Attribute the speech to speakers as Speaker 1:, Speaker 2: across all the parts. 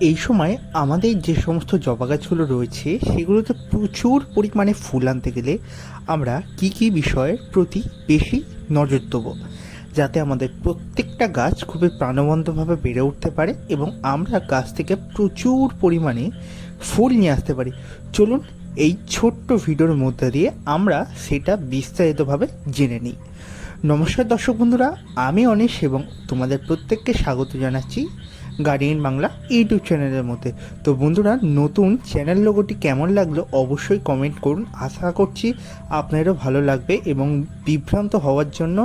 Speaker 1: এই সময় আমাদের যে সমস্ত জবা গাছগুলো রয়েছে, সেগুলোতে প্রচুর পরিমাণে ফুল আনতে গেলে আমরা কি কি বিষয়ের প্রতি বেশি নজর দেবো? যাতে আমাদের প্রত্যেকটা গাছ খুবই প্রাণবন্তভাবে বেড়ে উঠতে পারে এবং আমরা গাছ থেকে প্রচুর পরিমাণে ফুল নিয়ে আসতে পারি। চলুন এই ছোট্ট ভিডিওর মধ্যে দিয়ে আমরা সেটা বিস্তারিতভাবে জেনে নিই। নমস্কার দর্শক বন্ধুরা, আমি অনিশ এবং তোমাদের প্রত্যেককে স্বাগত জানাচ্ছি গার্ডিয়ান বাংলা ইউটিউব চ্যানেলের মধ্যে। তো বন্ধুরা, নতুন চ্যানেল লোগোটি কেমন লাগল অবশ্যই কমেন্ট করুন। আশা করছি আপনারও ভালো লাগবে এবং বিভ্রান্ত হওয়ার জন্য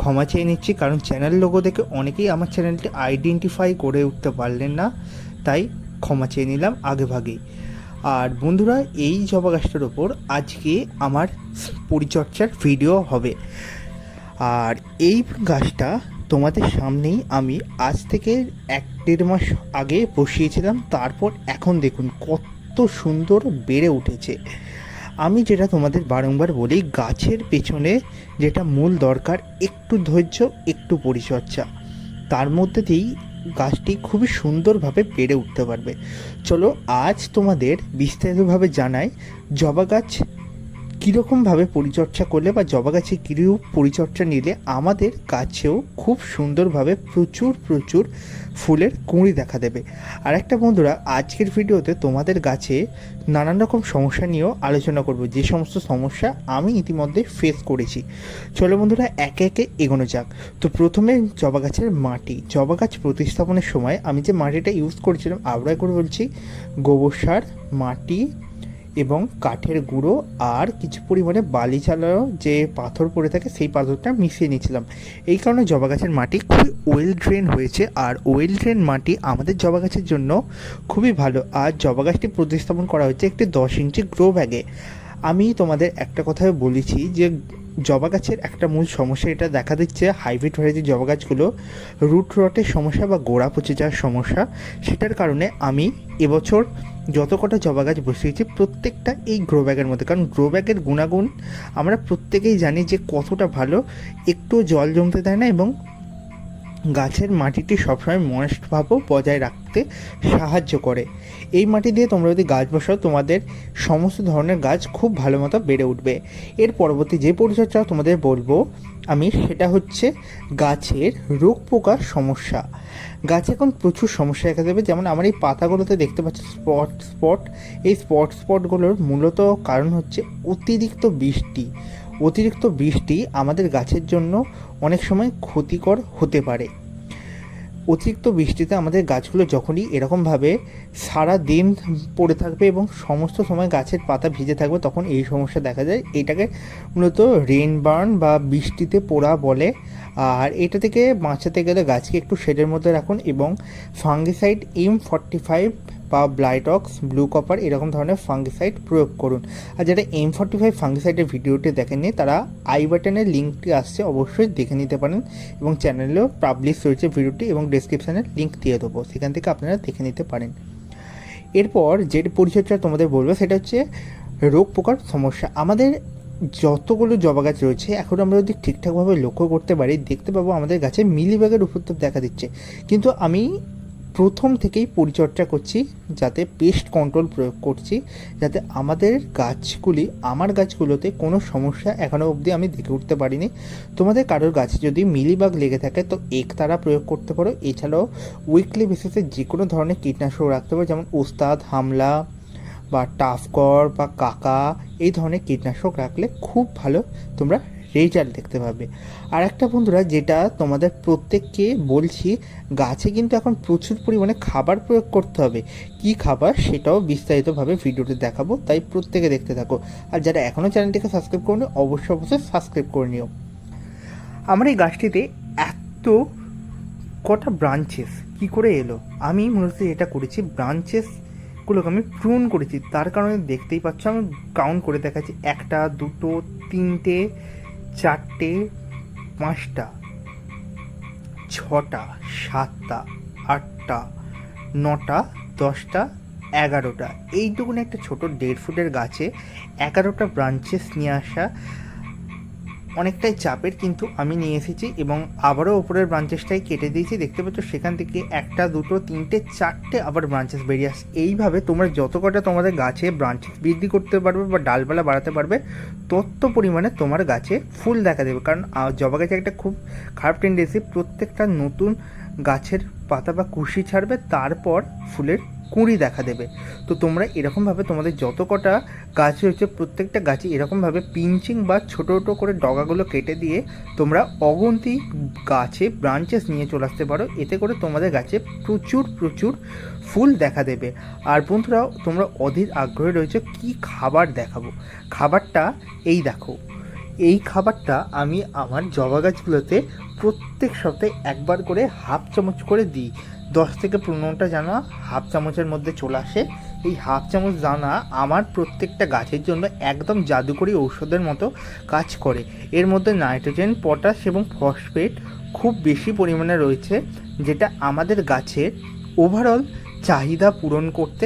Speaker 1: ক্ষমা চেয়ে নিচ্ছি, কারণ চ্যানেল লোগো দেখে অনেকেই আমার চ্যানেলটি আইডেন্টিফাই করে উঠতে পারলেন না, তাই ক্ষমা চেয়ে নিলাম আগে ভাগেই। আর বন্ধুরা, এই জবা গাছটার ওপর আজকে আমার পরিচর্যার ভিডিও হবে। আর এই গাছটা তোমাদের সামনেই আমি আজ থেকে এক দেড় মাস আগে বসিয়েছিলাম, তারপর এখন দেখুন কত সুন্দর বেড়ে উঠেছে। আমি যেটা তোমাদের বারংবার বলি, গাছের পেছনে যেটা মূল দরকার, একটু ধৈর্য, একটু পরিচর্যা। তার মধ্যে দিয়েই গাছটি খুবই সুন্দরভাবে বেড়ে উঠতে পারবে। চলো আজ তোমাদের বিস্তারিতভাবে জানাই জবা গাছ কীরকমভাবে পরিচর্যা করলে বা জবা গাছে কীরূপ পরিচর্যা নিলে আমাদের গাছেও খুব সুন্দরভাবে প্রচুর প্রচুর ফুলের কুঁড়ি দেখা দেবে। আর একটা বন্ধুরা, আজকের ভিডিওতে তোমাদের গাছে নানান রকম সমস্যা নিয়েও আলোচনা করব। যে সমস্ত সমস্যা আমি ইতিমধ্যে ফেস করেছি। চলো বন্ধুরা, একে একে এগোনো যাক। তো প্রথমে জবা গাছের মাটি। জবা গাছ প্রতিস্থাপনের সময় আমি যে মাটিটা ইউজ করেছিলাম আবার করে বলছি, গোবর সার, মাটি এবং কাঠের গুঁড়ো আর কিছু পরিমাণে বালি চালানো যে পাথর পড়ে থাকে, সেই পাথরটা মিশিয়ে নিয়েছিলাম। এই কারণে জবা গাছের মাটি খুবই ওয়েল ড্রেন হয়েছে আর ওয়েল ড্রেন মাটি আমাদের জবা গাছের জন্য খুবই ভালো। আর জবা গাছটি প্রতিস্থাপন করা হয়েছে একটি দশ ইঞ্চি গ্রো ব্যাগে আমি তোমাদের একটা কথা বলেছি যে জবা গাছের একটা মূল সমস্যা এটা দেখা দিচ্ছে হাইব্রিড ভ্যারাইটির জবা গাছগুলো রুট রটের সমস্যা বা গোড়া পচে যাওয়ার সমস্যা। সেটার কারণে আমি এবছর যত কটা জবা গাছ বসিয়েছি, প্রত্যেকটা এই গ্রো ব্যাগের মধ্যে। কারণ গ্রো ব্যাগের গুণাগুণ আমরা প্রত্যেকেই জানি যে কতটা ভালো, একটু জল জমতে দেয় না এবং গাছের মাটিটি সবসময় ময়েস্ট ভাবও বজায় রাখতে সাহায্য করে। এই মাটি দিয়ে তোমরা যদি গাছ বসাও, তোমাদের সমস্ত ধরনের গাছ খুব ভালো মতো বেড়ে উঠবে। এর পরবর্তী যে পরিচর্যা তোমাদের বলব আমি, সেটা হচ্ছে গাছের রোগ পোকার সমস্যা। গাছে এখন প্রচুর সমস্যা দেখা দেবে। যেমন আমার এই পাতাগুলোতে দেখতে পাচ্ছি, স্পট স্পট। এই স্পট, স্পটগুলোর মূলত কারণ হচ্ছে অতিরিক্ত বৃষ্টি। অতিরিক্ত বৃষ্টি আমাদের গাছের জন্য অনেক সময় ক্ষতিকর হতে পারে। অতিরিক্ত বৃষ্টিতে আমাদের গাছগুলো যখনই এরকমভাবে সারা দিন পড়ে থাকবে এবং সমস্ত সময় গাছের পাতা ভিজে থাকবে, তখন এই সমস্যা দেখা যায়। এটাকে মূলত রেন বার্ন বা বৃষ্টিতে পোড়া বলে। আর এটা থেকে বাঁচাতে গেলে গাছকে একটু শেডের মধ্যে রাখুন এবং ফাঙ্গিসাইড এম ফর্টি ফাইভ বা ব্লাইটক্স ব্লু কপার এরকম ধরনের ফাঙ্গিসাইড প্রয়োগ করুন। আর যারা এম ফর্টি ফাইভ ফাঙ্গিসাইডের ভিডিওটি দেখেননি, তারা আই বাটনের লিঙ্কটি আসছে, অবশ্যই দেখে নিতে পারেন এবং চ্যানেলেও পাবলিশ রয়েছে ভিডিওটি এবং ডিসক্রিপশানে লিঙ্ক দিয়ে দেবো, সেখান থেকে আপনারা দেখে নিতে পারেন। এরপর যে পরিচর্যা তোমাদের বলব, সেটা হচ্ছে রোগ পোকার সমস্যা। আমাদের যতগুলো জবা গাছ রয়েছে, এখন আমরা যদি ঠিকঠাকভাবে লক্ষ্য করতে পারি, দেখতে পাবো আমাদের গাছে মিলিবাগের উপদ্রব দেখা দিচ্ছে। কিন্তু আমি প্রথম থেকেই পরিচর্যা করছি, যাতে পেস্ট কন্ট্রোল প্রয়োগ করছি, যাতে আমাদের গাছগুলি, আমার গাছগুলোতে কোনো সমস্যা এখনও অবধি আমি দেখে উঠতে পারিনি। তোমাদের কারোর গাছে যদি মিলিবাগ লেগে থাকে, তো একতারা প্রয়োগ করতে পারো। এছাড়াও উইকলি বেসিসে যে কোনো ধরনের কীটনাশক রাখতে পারো, যেমন ওস্তাদ, হামলা বা টাফকর বা কাকা, এই ধরনের কীটনাশক রাখলে খুব ভালো। তোমরা রেজাল্ট দেখতে পাবে। আর একটা বন্ধুরা, যেটা তোমাদের প্রত্যেককে বলছি, গাছে কিন্তু এখন প্রচুর পরিমাণে খাবার প্রয়োগ করতে হবে। কি খাবার সেটাও বিস্তারিতভাবে ভিডিওতে দেখাবো, তাই প্রত্যেকে দেখতে থাকো। আর যারা এখনও চ্যানেলটিকে সাবস্ক্রাইব করনি, অবশ্যই অবশ্যই সাবস্ক্রাইব করে নিও। আমার এই গাছটিতে এত কটা ব্রাঞ্চেস কি করে এলো? আমি মূলত এটা করেছি ব্রাঞ্চেসগুলোকে আমি প্রুন করেছি। তার কারণে দেখতেই পাচ্ছ, আমি কাউন্ট করে দেখাচ্ছি, একটা, দুটো, তিনটে চারটে, পাঁচটা, ছটা, সাতটা, আটটা, নটা, দশটা, এগারোটা। এইটুকুন একটা ছোট দেড় ফুটের গাছে এগারোটা ব্রাঞ্চেস নিয়ে আসা অনেকটাই চাপের, কিন্তু আমি নিয়ে এসেছি এবং আবারও ওপরের ব্রাঞ্চেসটাই কেটে দিয়েছি। দেখতে পাচ্ছ সেখান থেকে একটা, দুটো, তিনটে, চারটে আবার ব্রাঞ্চেস বেরিয়ে আসছে। এইভাবে তোমরা যত কটা তোমাদের গাছে ব্রাঞ্চেস বৃদ্ধি করতে পারবে বা ডালপালা বাড়াতে পারবে, তত পরিমাণে তোমার গাছে ফুল দেখা দেবে। কারণ জবা গাছে একটা খুব খারাপ টেন্ডেন্সি প্রত্যেকটা নতুন গাছের পাতা বা কুশি ছাড়বে, তারপর ফুলের কুঁড়ি দেখা দেবে। তো তোমরা এরকমভাবে তোমাদের যত কটা গাছ রয়েছে, প্রত্যেকটা গাছে এরকমভাবে পিঞ্চিং বা ছোটো ছোটো করে ডগাগুলো কেটে দিয়ে তোমরা অগন্তি গাছে ব্রাঞ্চেস নিয়ে চলে আসতে পারো। এতে করে তোমাদের গাছে প্রচুর প্রচুর ফুল দেখা দেবে। আর বন্ধুরা, তোমরা অধীর আগ্রহে রয়েছে কি খাবার দেখাবো? খাবারটা এই দেখো। এই খাবারটা আমি আমার জবা গাছগুলোতে প্রত্যেক সপ্তাহে একবার করে হাফ চামচ করে দিই। দশ থেকে পনেরোটা জানা হাফ চামচের মধ্যে চলে আসে। এই হাফ চামচ দানা আমার প্রত্যেকটা গাছের জন্য একদম জাদুকরি ঔষধের মতো কাজ করে। এর মধ্যে নাইট্রোজেন, পটাশ এবং ফসফেট খুব বেশি পরিমাণে রয়েছে, যেটা আমাদের গাছের ওভারঅল চাহিদা পূরণ করতে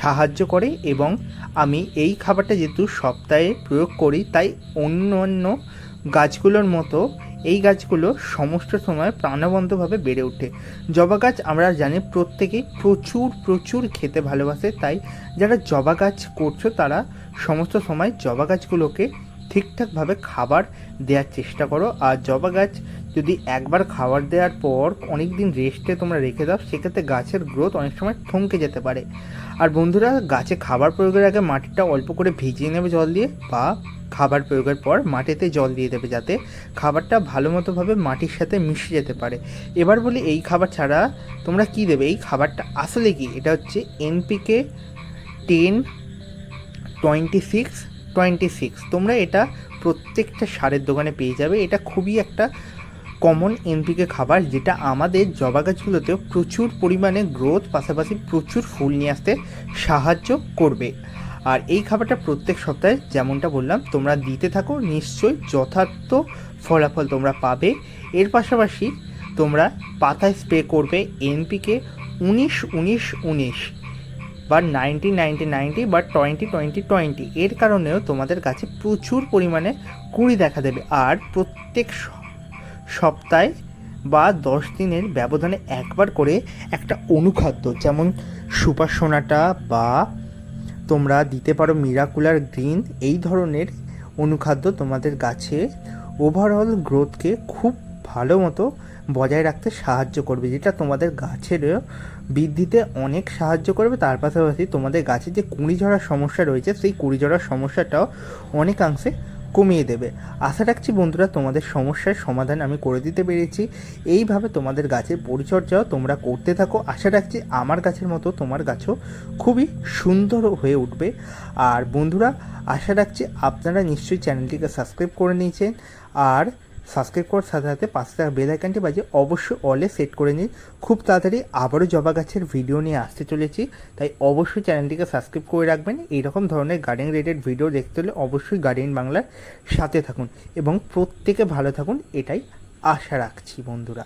Speaker 1: সাহায্য করে এবং আমি এই খাবারটা যেহেতু সপ্তাহে প্রয়োগ করি, তাই অন্য অন্য গাছগুলোর মতো এই গাছগুলো সমস্ত সময় প্রাণবন্তভাবে বেড়ে ওঠে। জবা গাছ আমরা জানি প্রত্যেকেই প্রচুর প্রচুর খেতে ভালোবাসে, তাই যারা জবা গাছ করছ তারা সমস্ত সময় জবা গাছগুলোকে ঠিকঠাকভাবে খাবার দেওয়ার চেষ্টা করো। আর জবা গাছ যদি একবার খাবার দেওয়ার পর অনেক দিন রেস্টে তোমরা রেখে দাও, সেক্ষেত্রে গাছের গ্রোথ অনেক সময় থমকে যেতে পারে। আর বন্ধুরা, গাছে খাবার প্রয়োগের আগে মাটিটা অল্প করে ভিজিয়ে নেবে জল দিয়ে বা খাবার প্রয়োগের পর মাটিতে জল দিয়ে দেবে যাতে খাবারটা ভালো মতোভাবে মাটির সাথে মিশে যেতে পারে। এবার বলি এই খাবার ছাড়া তোমরা কি দেবে? এই খাবারটা আসলে কি? এটা হচ্ছে NPK ten twenty six twenty six তোমরা এটা প্রত্যেকটা সারের দোকানে পেয়ে যাবে। এটা খুবই একটা কমন এনপিকে খাবার যেটা আমাদের জবা গাছগুলোতেও প্রচুর পরিমাণে গ্রোথ পাশাপাশি প্রচুর ফুল নিয়ে আসতে সাহায্য করবে। আর এই খাবারটা প্রত্যেক সপ্তাহে যেমনটা বললাম, তোমরা দিতে থাকো, নিশ্চয়ই যথার্থ ফলাফল তোমরা পাবে। এর পাশাপাশি তোমরা পাতায় স্প্রে করবে এনপিকে উনিশ উনিশ উনিশ বা নাইনটি নাইনটি নাইনটি বা টোয়েন্টি টোয়েন্টি টোয়েন্টি এর কারণেও তোমাদের কাছে প্রচুর পরিমাণে কুড়ি দেখা দেবে। আর প্রত্যেক সপ্তাহে বা দশ দিনের ব্যবধানে একবার করে একটা অনুখাদ্য, যেমন সুপার সোনাটা বা তোমরা দিতে পারো মিরাকুলার গ্রিন। এই ধরনের অনুখাদ্য তোমাদের গাছে ওভারঅল গ্রোথকে খুব ভালো মতো বজায় রাখতে সাহায্য করবে, যেটা তোমাদের গাছের বৃদ্ধিতে অনেক সাহায্য করবে। তার পাশাপাশি তোমাদের গাছে যে কুঁড়ি ঝরার সমস্যা রয়েছে, সেই কুঁড়ি ঝরার সমস্যাটাও অনেকাংশে কমিয়ে দেবে। আশা রাখছি বন্ধুরা তোমাদের সমস্যার সমাধান আমি করে দিতে পেরেছি। এইভাবে তোমাদের গাছের পরিচর্যাও তোমরা করতে থাকো। আশা রাখছি আমার গাছের মতো তোমার গাছও খুবই সুন্দর হয়ে উঠবে। আর বন্ধুরা, আশা রাখছি আপনারা নিশ্চয়ই চ্যানেলটিকে সাবস্ক্রাইব করে নিয়েছেন। আর সাবস্ক্রাইব করার সাথে সাথে পাশে থাকা বেল আইকনটি বাজে অবশ্যই অলে সেট করে নিন। খুব তাড়াতাড়ি আবারও জবা গাছের ভিডিও নিয়ে আসতে চলেছি, তাই অবশ্যই চ্যানেলটিকে সাবস্ক্রাইব করে রাখবেন। এইরকম ধরনের গার্ডেন রিলেটেড ভিডিও দেখতে হলে অবশ্যই গার্ডেন বাংলার সাথে থাকুন এবং প্রত্যেকে ভালো থাকুন, এটাই আশা রাখছি বন্ধুরা।